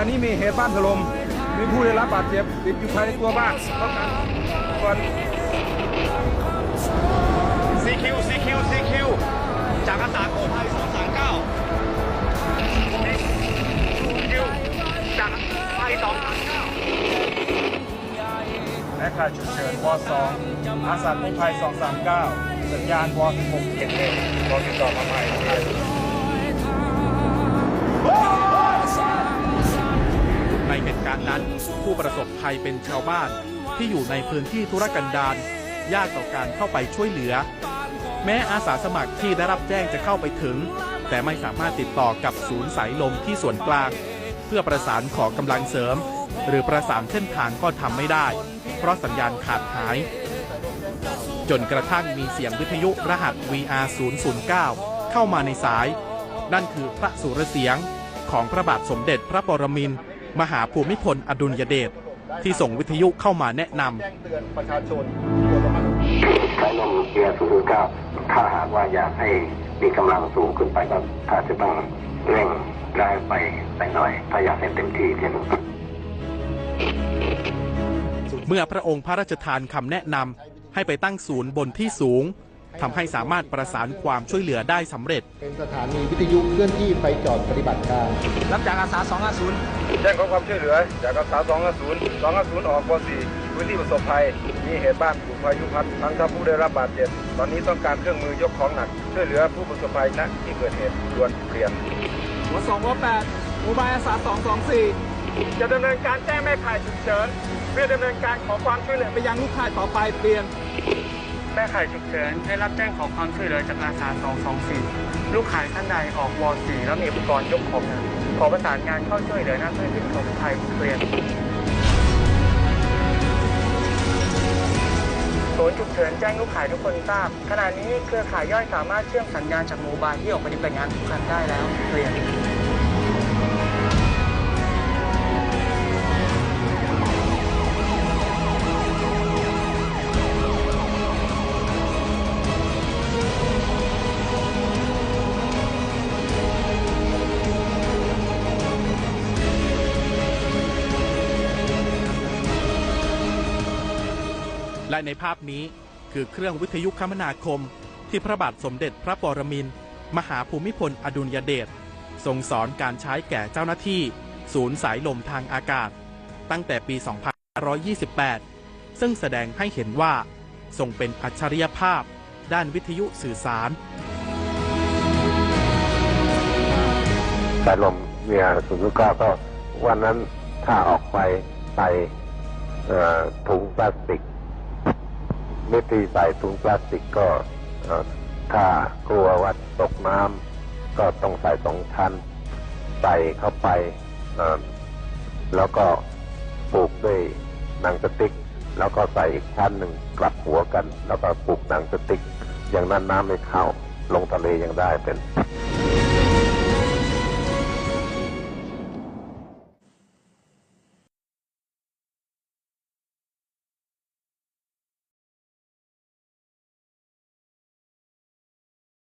อันนี้มีเหตุบ้านถล่มมีผู้ได้รับบาดเจ็บติดอยู่ภายในตัวบ้านต้องการก่อน CQ CQ CQ จากอาสาโกไทย239 CQ จากไทย239และข่ายฉุกเฉินว2อาสากู้ภัย239 สัญญาณว16เก็บเลยวติดต่อมาใหม่ ผู้ประสบภัยเป็นชาวบ้านที่อยู่ในพื้นที่ธุรกันดารยากต่อการเข้าไปช่วยเหลือ แม้อาสาสมัครที่ได้รับแจ้งจะเข้าไปถึง แต่ไม่สามารถติดต่อกับศูนย์สายลมที่ส่วนกลาง เพื่อประสานขอกำลังเสริม หรือประสานเส้นทางก็ทำไม่ได้ เพราะสัญญาณขาดหาย จนกระทั่งมีเสียงวิทยุรหัส VR 009เข้ามาในสาย นั่นคือพระสุรเสียงของพระบาทสมเด็จพระปรมินทร มหาภูมิพลอดุลยเดชที่ส่งวิทยุเข้ามาแนะนำแจ้งเตือนประชาชนสายลมเกียร์ศูนย์เก้าถ้าหากว่าอยากให้มีกำลังสูงขึ้นไปก็อาจจะต้องเร่งแรงไปไปหน่อยถ้าอยากให้เต็มที่เทียนเมื่อพระองค์พระราชทานคำแนะนำให้ไปตั้งศูนย์บนที่สูง ทำให้สามารถประสานความช่วยเหลือได้สำเร็จ เป็นสถานีวิทยุเคลื่อนที่ไฟจอดปฏิบัติการ รับจากอาสา 250 แจ้งขอความช่วยเหลือ จากอาสา 250 250 ออกว4พื้นที่ประสบภัย มีเหตุบ้านถูกพายุพัดทั้งท่านผู้ได้รับบาดเจ็บ ตอนนี้ต้องการเครื่องมือยกของหนัก ช่วยเหลือผู้ประสบภัยณที่เกิดเหตุด่วนเปลี่ยนหัวสองหัวแปดโมบายอาสา 224 จะดำเนินการแจ้งแม่ข่ายฉุกเฉินเพื่อดำเนินการขอความช่วยเหลือไปยังลูกข่ายต่อไปเปลี่ยน แม่ข่ายฉุกเฉินได้รับแจ้งขอความช่วยเหลือจากอาสา 224 ลูกขายท่านใดออกวอ4แล้วมีอุปกรณ์ยกของนักขอประสานงานเข้าช่วยเหลือหน้าพื้นที่ประสบภัยเปลี่ยนศูนย์ฉุกเฉินแจ้งลูกขายทุกคนทราบ ขณะนี้เครือข่ายย่อยสามารถเชื่อมสัญญาณจากโมบายที่ออกปฏิบัติงานทุกคันได้แล้วเปลี่ยน และในภาพนี้คือเครื่องวิทยุคมนาคม ที่พระบาทสมเด็จพระปรมินทรมหาภูมิพลอดุลยเดชทรงสอนการใช้แก่เจ้าหน้าที่ ศูนย์สายลมทางอากาศ ตั้งแต่ปี 2528 ซึ่งแสดงให้เห็นว่า ทรงเป็นอัจฉริยภาพ ด้านวิทยุสื่อสาร สายลมเกียศูนย์ก้าก็วันนั้นถ้าออกไปใส่ถุงพลาสติก วิธีใส่ถุงพลาสติกก็ถ้ากลัวว่าตกน้ำก็ต้องใส่สองชั้นใส่เข้าไปแล้วก็ปลูกด้วยหนังสติ๊ก แล้วก็ใส่อีกชั้นหนึ่งกลับหัวกัน แล้วก็ปลูกหนังสติ๊ก อย่างนั้นน้ำไม่เข้าลงทะเลยังได้เป็น